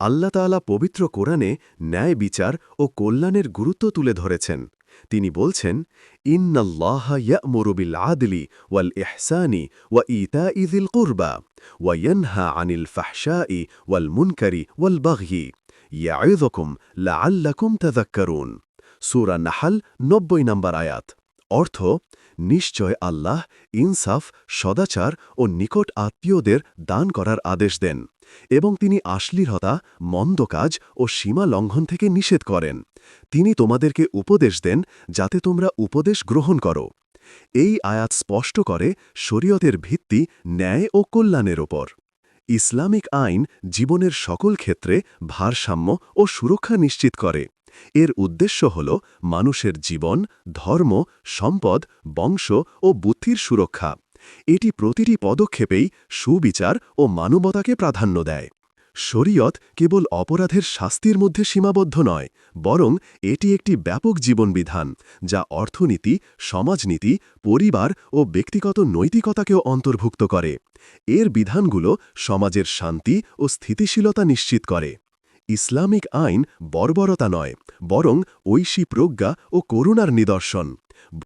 আল্লাহ তাআলা পবিত্র কোরআনে ন্যায় বিচার ও কল্যাণের গুরুত্ব তুলে ধরেছেন তিনি বলছেন ইন্নাল্লাহ ইয়া'মুরু বিল আদলি ওয়াল ইহসানি ওয়া ইতাই যিল কুরবা ওয়া ইয়ানহা আনিল ফাহশাই ওয়াল মুনকারি ওয়াল বাগয়ি ইয়া'ইযুকুম লাআল্লাকুম তাযাক্কারুন সূরা নাহাল 90 নম্বর আয়াত অর্থ নিশ্চয় আল্লাহ ইনসাফ, সদাচার ও নিকট আত্মীয়দের দান করার আদেশ দেন এবং তিনি আশ্লীলতা, মন্দ কাজ ও সীমা লঙ্ঘন থেকে নিষেধ করেন। তিনি তোমাদেরকে উপদেশ দেন যাতে তোমরা উপদেশ গ্রহণ করো। এই আয়াত স্পষ্ট করে শরীয়তের ভিত্তি ন্যায় ও কল্যাণের ওপর। ইসলামিক আইন জীবনের সকল ক্ষেত্রে ভারসাম্য ও সুরক্ষা নিশ্চিত করে। এর উদ্দেশ্য হল মানুষের জীবন, ধর্ম, সম্পদ, বংশ ও বুদ্ধির সুরক্ষা। এটি প্রতিটি পদক্ষেপেই সুবিচার ও মানবতাকে প্রাধান্য দেয়। শরীয়ত কেবল অপরাধের শাস্তির মধ্যে সীমাবদ্ধ নয়, বরং এটি একটি ব্যাপক জীবনবিধান, যা অর্থনীতি, সমাজনীতি, পরিবার ও ব্যক্তিগত নৈতিকতাকেও অন্তর্ভুক্ত করে। এর বিধানগুলো সমাজের শান্তি ও স্থিতিশীলতা নিশ্চিত করে। ইসলামিক আইন বর্বরতা নয় বরং ঐশী প্রজ্ঞা ও করুণার নিদর্শন।